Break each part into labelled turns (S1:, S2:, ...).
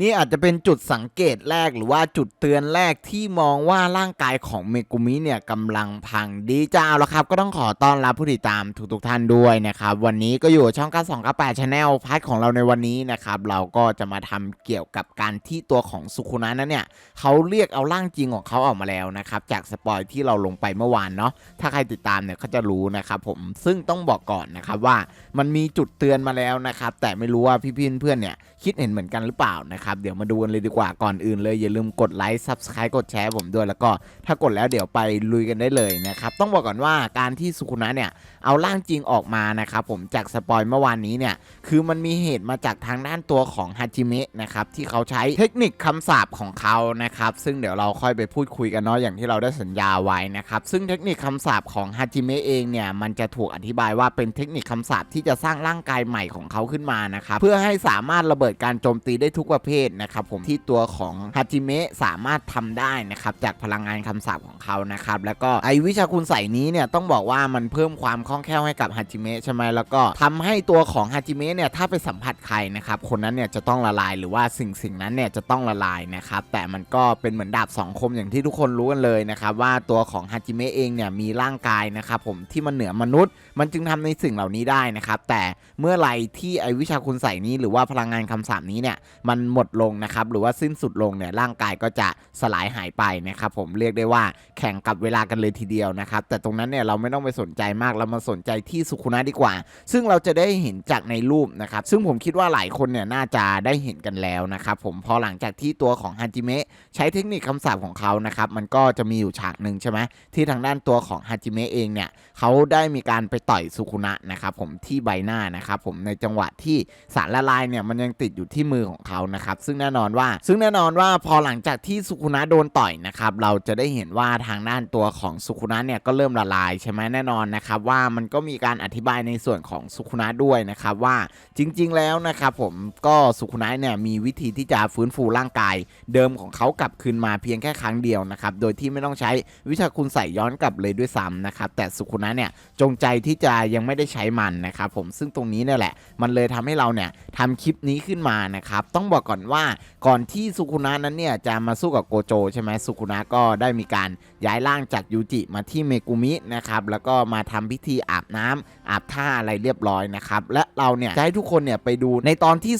S1: นี่อาจจะเป็นจุดสังเกตแรกหรือว่าจุดเตือนแรกที่มองว่าร่างกายของเมกุมิเนี่ยกำลังพังดีจ้าแล้วครับก็ต้องขอต้อนรับผู้ติดตามทุกๆท่านด้วยนะครับวันนี้ก็อยู่ช่องก้าสองก้าแปดชาแนลพาร์ทของเราในวันนี้นะครับเราก็จะมาทำเกี่ยวกับการที่ตัวของสุคุนะนั้นเนี่ยเขาเรียกเอาร่างจริงของเขาออกมาแล้วนะครับจากสปอยที่เราลงไปเมื่อวานเนาะถ้าใครติดตามเนี่ยเขาจะรู้นะครับผมซึ่งต้องบอกก่อนนะครับว่ามันมีจุดเตือนมาแล้วนะครับแต่ไม่รู้ว่าพี่ๆเพื่อนๆเนี่ยคิดเห็นเหมือนกันหรือเปล่านะครับ เดี๋ยวมาดูกันเลยดีกว่าก่อนอื่นเลย อย่าลืมกดไลค์ Subscribe กดแชร์ผมด้วยแล้วก็ถ้ากดแล้วเดี๋ยวไปลุยกันได้เลยนะครับ ต้องบอกก่อนว่าการที่สุคุนะเนี่ยเอาร่างจริงออกมานะครับผมจากสปอยเมื่อวานนี้เนี่ยคือมันมีเหตุมาจากทางด้านตัวของฮาจิเมะนะครับที่เขาใช้เทคนิคคำสาปของเขานะครับซึ่งเดี๋ยวเราค่อยไปพูดคุยกันเนาะอย่างที่เราได้สัญญาไว้นะครับซึ่งเทคนิคคำสาปของฮาจิเมะเองเนี่ยมันจะถูกอธิบายว่าเป็นเทคนิคคำสาปที่จะสร้างร่างกายใหม่ของเขาขึ้นมานะครับเพื่อให้สามารถระเบิดการโจมตีได้ทุกประเภทนะครับผมที่ตัวของฮาจิเมะสามารถทำได้นะครับจากพลังงานคำสาปของเขานะครับแล้วก็ไอวิชาคุณใส่นี้เนี่ยต้องบอกว่ามันเพิ่มความคล่องแคล่วให้กับฮาจิเมะใช่ไหมแล้วก็ทำให้ตัวของฮาจิเมะเนี่ยถ้าไปสัมผัสใครนะครับคนนั้นเนี่ยจะต้องละลายหรือว่าสิ่งสิ่งนั้นเนี่ยจะต้องละลายนะครับแต่มันก็เป็นเหมือนดาบสองคมอย่างที่ทุกคนรู้กันเลยนะครับว่าตัวของฮาจิเมะเองเนี่ยมีร่างกายนะครับผมที่มันเหนือมนุษย์ มันจึงทำในสิ่งเหล่านี้ได้นะครับแต่เมื่อไรที่ไอวิชาคุณใส่นี้หรือว่าพลังงานคำสาปนี้เนี่ยมันหมดลงนะครับหรือว่าสิ้นสุดลงเนี่ยร่างกายก็จะสลายหายไปนะครับผมเรียกได้ว่าแข่งกับเวลากันเลยทีเดียวนะครับแต่ตรงนั้นเนี่ยเราไม่ต้องไปสนใจมากเรามาสนใจที่สุคุนะดีกว่า ซึ่งเราจะได้เห็นจากในรูปนะครับซึ่งผมคิดว่าหลายคนเนี่ยน่าจะได้เห็นกันแล้วนะครับผมพอหลังจากที่ตัวของฮาจิเมะใช้เทคนิคคำสาปของเขานะครับมันก็จะมีอยู่ฉากหนึ่งใช่ไหมที่ทางด้านตัวของฮาจิเมะเองเนี่ยเขาได้มีการไปต่อยสุคุนะนะครับผมที่ใบหน้านะครับผมในจังหวะที่สารละลายเนี่ยมันยังติดอยู่ที่มือของเขานะครับซึ่งแน่นอนว่า ซึ่งแน่นอนว่าพอหลังจากที่สุคุนะโดนต่อยนะครับเราจะได้เห็นว่าทางด้านตัวของสุคุนะเนี่ยก็เริ่มละลายใช่ไหมแน่นอนนะครับว่ามันก็มีการอธิบายในส่วนของสุคุนะด้วยนะครับว่าจริง ๆ แล้วนะครับผมก็สุคุนะเนี่ยมีวิธีที่จะฟื้นฟูร่างกาย เดิมของเขากลับคืนมาเพียงแค่ครั้งเดียวนะครับโดยที่ไม่ต้องใช้วิชาคุณใส่ย้อนกลับเลยด้วยซ้ำนะครับแต่สุคุนะเนี่ยจงใจที่จะยังไม่ได้ใช้มันนะครับผมซึ่งตรงนี้เนี่ยแหละ มันเลยทำให้เราเนี่ยทำคลิปนี้ขึ้นมานะครับต้องบอกก่อนว่าก่อนที่สุคุนะนั้นเนี่ยจะมาสู้กับโกโจใช่ไหมสุคุนะก็ได้มีการย้ายร่างจากยูจิมาที่เมกุมินะครับแล้วก็มาทำพิธีอาบน้ำอาบท่าอะไรเรียบร้อยนะครับและเราเนี่ยจะให้ทุกคนเนี่ยไปดูในตอนที่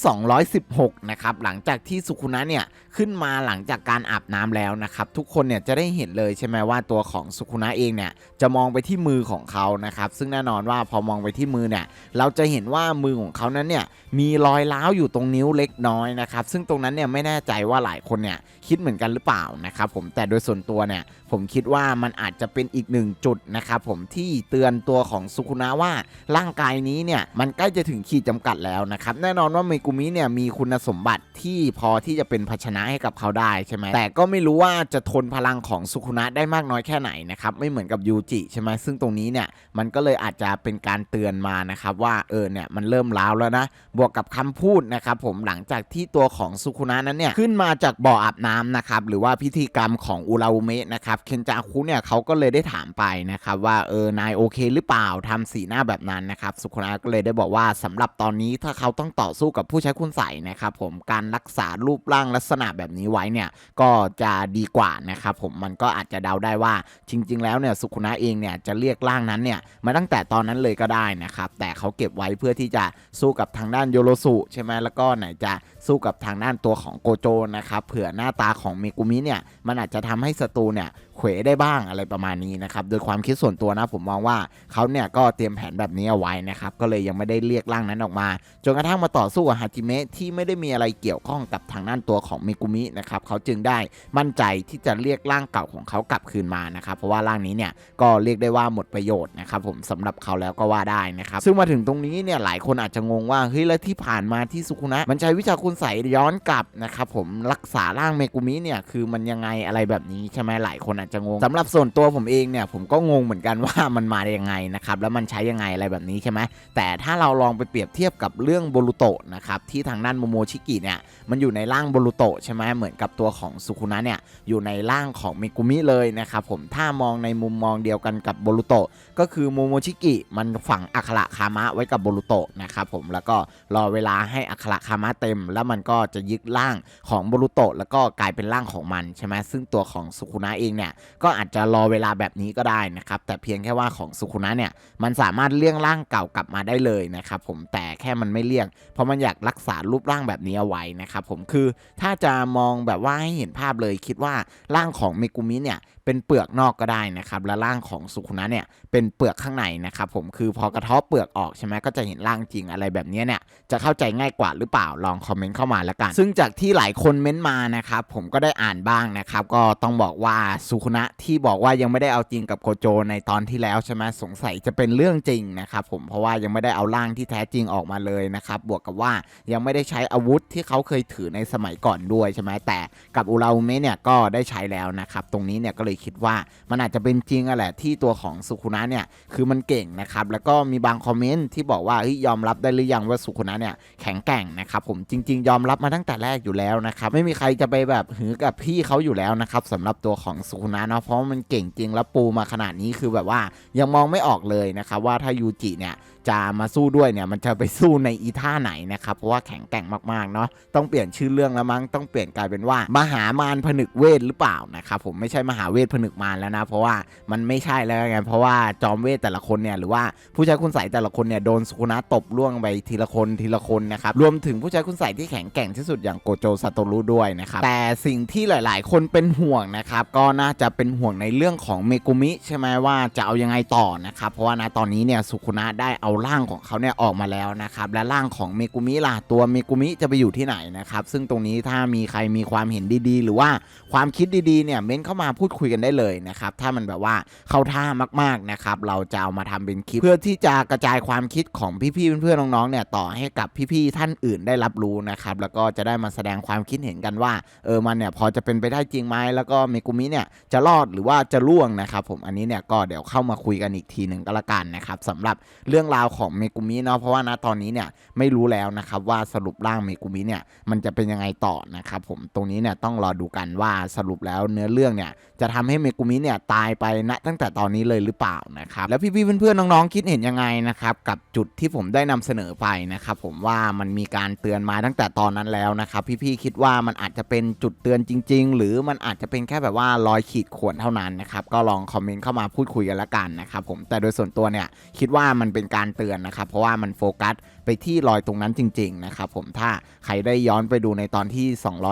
S1: 216 นะครับหลังจากที่สุคุนะเนี่ยขึ้นมาหลังจากการอาบน้ำแล้วนะครับ ทุกคนเนี่ยจะได้เห็นเลยใช่ไหมว่าตัวของสุคุนะเองเนี่ยจะมองไปที่มือของเขานะครับ ซึ่งแน่นอนว่าพอมองไปที่มือเนี่ยเราจะเห็นว่ามือของเขานั้นเนี่ยมีรอยร้าวอยู่ตรงนิ้วเล็กน้อยนะครับซึ่งตรงนั้นเนี่ยไม่แน่ใจว่าหลายคนเนี่ยคิดเหมือนกันหรือเปล่านะครับผมแต่โดยส่วนตัวเนี่ยผมคิดว่ามันอาจจะเป็นอีกหนึ่งจุดนะครับผมที่เตือนตัวของสุคุนะว่าร่างกายนี้เนี่ยมันใกล้จะถึงขีดจำกัดแล้วนะครับแน่นอนว่าเมกุมิเนี่ยมีคุณสมบัติที่พอที่จะเป็นภาชนะให้กับเขาได้ใช่ไหมแต่ก็ไม่รู้ว่าจะทนพลังของสุคุนะได้มากน้อยแค่ไหนนะครับไม่เหมือนกับยูจิใช่ไหมซึ่งตรงนี้เนี่ยมันก็เลยอาจจะเป็นการเตือนมานะครับว่าเออเนี่ยมันเริ่มล้าวแล้วนะบวกกับคำพูดนะครับผมหลังจากที่ตัวของสุคุนะนั้นเนี่ยขึ้นมาจากบ่ออาบน้ำนะครับหรือว่าพิธีกรรมของอุราอุเมะนะครับเคนจาคุเนี่ยเขาก็เลยได้ถามไปนะครับว่าเออนายโอเคหรือเปล่าทำสีหน้าแบบนั้นนะครับสุคุนะก็เลยได้บอกว่าสำหรับตอนนี้ถ้าเขาต้องต่อสู้กับผู้ใช้คุณใส่นะครับผมการรักษารูปร่างลักษณะแบบนี้ไว้เนี่ยก็จะดีกว่านะครับผมมันก็อาจจะเดาได้ว่าจริง ๆ แล้วเนี่ยสุคุนะเองเนี่ยจะเรียกร่างนั้นเนี่ยมาตั้งแต่ตอนนั้นเลยก็ได้นะครับแต่เขาเก็บไว้เพื่อที่จะสู้กับทางด้านโยโรสุใช่ไหมแล้วก็ไหนจะสู้กับทางด้านตัวของโกโจนะครับเผื่อหน้าตาของเมกุมิเนี่ยมันอาจจะทำให้ศัตรูเนี่ย ขวได้บ้างอะไรประมาณนี้นะครับโดยความคิดส่วนตัวนะผมมองว่าเขาเนี่ยก็เตรียมแผนแบบนี้เอาไว้นะครับก็เลยยังไม่ได้เรียกร่างนั้นออกมาจนกระทั่งมาต่อสู้กับฮาจิเมะที่ไม่ได้มีอะไรเกี่ยวข้องกับทางด้านตัวของเมกุมินะครับเขาจึงได้มั่นใจที่จะเรียกร่างเก่าของเขากลับคืนมานะครับเพราะว่าร่างนี้เนี่ยก็เรียกได้ว่าหมดประโยชน์นะครับผมสำหรับเขาแล้วก็ว่าได้นะครับซึ่งมาถึงตรงนี้เนี่ยหลายคนอาจจะงงว่าเฮ้ยแล้วที่ผ่านมาที่สุคุนะมันใช้วิชาคุณใสย้อนกลับนะครับผมรักษาร่างเมกุมิเนี่ยคือมันยังไงอะไรแบบนี้ใช่ไหมหลายคนอาจจะงงสำหรับส่วนตัวผมเองเนี่ยผมก็งงเหมือนกันว่ามันมาได้ยังไงนะครับแล้วมันใช้ยังไงอะไรแบบนี้ใช่ไหมแต่ถ้าเราลองไปเปรียบเทียบกับเรื่องโบรุโตะนะครับที่ทางด้านโมโมชิกิเนี่ยมันอยู่ในร่างโบรุโตะใช่ไหมเหมือนกับตัวของสุคุนะเนี่ยอยู่ในร่างของเมกุมิเลยนะครับผมถ้ามองในมุมมองเดียวกันกับโบรุโตะก็คือโมโมชิกิมันฝังอัคระคามะไว้กับโบรุโตะนะครับผมแล้วก็รอเวลาให้อัคระคามะเต็ม แล้วมันก็จะยึดร่างของโบรุโตะแล้วก็กลายเป็นร่างของมันใช่ไหมซึ่งตัวของสุคุนะเองเนี่ยก็อาจจะรอเวลาแบบนี้ก็ได้นะครับ แต่เพียงแค่ว่าของสุคุนะเนี่ยมันสามารถเลี่ยงร่างเก่ากลับมาได้เลยนะครับผมแต่แค่มันไม่เลี่ยง เพราะมันอยากรักษารูปร่างแบบนี้เอาไว้นะครับผมคือถ้าจะมองแบบว่าให้เห็นภาพเลยคิดว่าร่างของเมกุมิเนี่ยเป็นเปลือกนอกก็ได้นะครับและร่างของสุคุนะเนี่ยเป็นเปลือกข้างในนะครับผมคือพอกระเทาะเปลือกออกใช่ไหมก็จะเห็นร่างจริงอะไรแบบนี้เนี่ยจะเข้าใจง่ายกว่าหรือเปล่าลองคอมเมนต์เข้ามาแล้วกัน ซึ่งจากที่หลายคนเม้นต์มานะครับผมก็ได้อ่านบ้างนะครับก็ต้องบอกว่าสุคุนะที่บอกว่ายังไม่ได้เอาจริงกับโกโจในตอนที่แล้วใช่ไหมสงสัยจะเป็นเรื่องจริงนะครับผมเพราะว่ายังไม่ได้เอาร่างที่แท้จริงออกมาเลยนะครับบวกกับว่ายังไม่ได้ใช้อาวุธที่เขาเคยถือในสมัยก่อนด้วยใช่ไหมแต่กับอุราอุเมะเนี่ยก็ได้ใช้แล้วนะครับตรงนี้เนี่ยก็เลยคิดว่า มันอาจจะเป็นจริงอะแหละที่ตัวของสุคุนะเนี่ยคือมันเก่งนะครับแล้วก็มีบางคอมเมนต์ที่บอกว่าเฮ้ยยอมรับได้หรือยังว่าสุคุนะเนี่ยแข็งแกร่งนะครับผมจริง ๆ ยอมรับมาตั้งแต่แรกอยู่แล้วนะครับไม่มีใครจะไปแบบหือกับพี่เขาอยู่แล้วนะครับสำหรับตัวของสุคุนะเนาะเพราะมันเก่งจริงแล้วปูมาขนาดนี้คือแบบว่ายังมองไม่ออกเลยนะครับว่าถ้ายูจิเนี่ยจะมาสู้ด้วยเนี่ยมันจะไปสู้ในอีท่าไหนนะครับเพราะว่าแข็งแกร่งมากๆเนาะต้องเปลี่ยนชื่อเรื่องแล้วมั้งต้องเปลี่ยนกลายเป็นว่ามหามารผนึกเวทหรือเปล่านะครับผมไม่ใช่มหาเวทผนึกมารแล้วนะ เพราะว่ามันไม่ใช่แล้วไงเพราะว่าจอมเวทแต่ละคนเนี่ยหรือว่าผู้ใช้คุณใสยแต่ละคนเนี่ยโดนสุคนะตบล่วงไปทีละคนทีละคนนะครับรวมถึงผู้ใช้คุณใสยที่แข็งแกร่งที่สุดอย่างโกโจซาโตรุด้วยนะครับแต่สิ่งที่หลาย ๆ คนเป็นห่วงนะครับก็น่าจะเป็นห่วงในเรื่องของเมกุมิใช่ไหมว่าจะเอายังไงต่อนะครับเพราะว่าณตอนนี้เนี่ยสุคุนะได้เอาร่างของเขาเนี่ยออกมาแล้วนะครับและร่างของเมกุมิล่ะตัวเมกุมิจะไปอยู่ที่ไหนนะครับซึ่งตรงนี้ถ้ามีใครมีความเห็นดีๆ หรือว่าความคิดดีๆเนี่ยเม้นเข้ามาพูดคุยกันได้เลยนะครับถ้ามันแบบว่าเข้าท่ามากๆนะครับเราจะเอามาทำเป็นคลิป เพื่อที่จะกระจายความคิดของพี่ๆเพื่อนๆน้องๆเนี่ยต่อให้กับพี่ๆท่านอื่นได้รับรู้นะครับแล้วก็จะได้มาแสดงความคิดเห็นกันว่าเออมันเนี่ยพอจะเป็นไปได้จริงไหมแล้วก็เมกุมิเนี่ยจะรอดหรือว่าจะล่วงนะครับผมอันนี้เนี่ยก็เดี๋ยวเข้ามาคุยกันอีกทีหนึ่งก็แล้วกันนะครับสำหรับเรื่องราวของเมกุมิเนาะเพราะว่าณตอนนี้เนี่ยไม่รู้แล้วนะครับว่าสรุปร่างเมกุมิเนี่ยมันจะเป็นยังไงต่อนะครับผมตรงนี้เนี่ยต้องรอดูกันว่าสรุปแล้วเนื้อเรื่องเนี่ยจะทำให้เมกุมิเนี่ยตายไปณตั้งแต่ตอนนี้เลยหรือเปล่านะครับแล้วพี่ๆเพื่อนๆน้องๆคิดเห็นยังไงนะครับกับจุดที่ผมได้นำเสนอไปนะครับผมว่ามันมีการเตือนมาตั้งแต่ตอนนั้นแล้วนะครับพี่ๆคิดว่ามันอาจจะเป็นจุดเตือนจริง ๆ หรือมันอาจจะเป็นแค่แบบว่ารอยขีดข่วนเท่านั้นนะครับก็ลองคอมเมนต์เข้ามาพูดคุยกันละกันนะครับผมแต่โดยส่วนตัวเนี่ยคิดว่ามันเป็นการเตือนนะครับเพราะว่ามันโฟกัสไปที่รอยตรงนั้นจริง ๆ นะครับผมถ้าใครได้ย้อนไปดูในตอนที่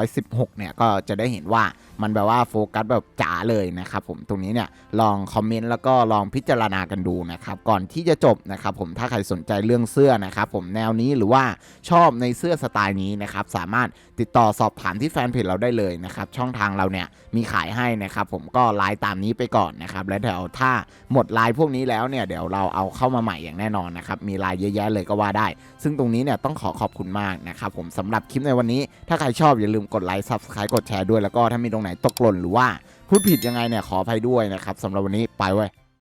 S1: 216 เนี่ยก็จะได้เห็นว่ามันแบบว่าโฟกัสแบบจ๋าเลยนะครับผมตรงนี้เนี่ยลองคอมเมนต์แล้วก็ลองพิจารณากันดูนะครับก่อนที่จะจบนะครับผมถ้าใครสนใจเรื่องเสื้อนะครับผมแนวนี้หรือว่าชอบในเสื้อสไตล์นี้นะครับสามารถ ติดต่อสอบถามที่แฟนเพจเราได้เลยนะครับ ช่องทางเราเนี่ยมีขายให้นะครับ ผมก็ไลน์ตามนี้ไปก่อนนะครับ และเดี๋ยวถ้าหมดไลน์พวกนี้แล้วเนี่ยเดี๋ยวเราเอาเข้ามาใหม่อย่างแน่นอนนะครับ มีไลน์เยอะแยะเลยก็ว่าได้ ซึ่งตรงนี้เนี่ยต้องขอขอบคุณมากนะครับผมสำหรับคลิปในวันนี้ ถ้าใครชอบอย่าลืมกดไลค์ Subscribe กดแชร์ด้วยแล้วก็ถ้ามีตรงไหนตกหล่นหรือว่าพูดผิดยังไงเนี่ยขออภัยด้วยนะครับสำหรับวันนี้ไปเว้ย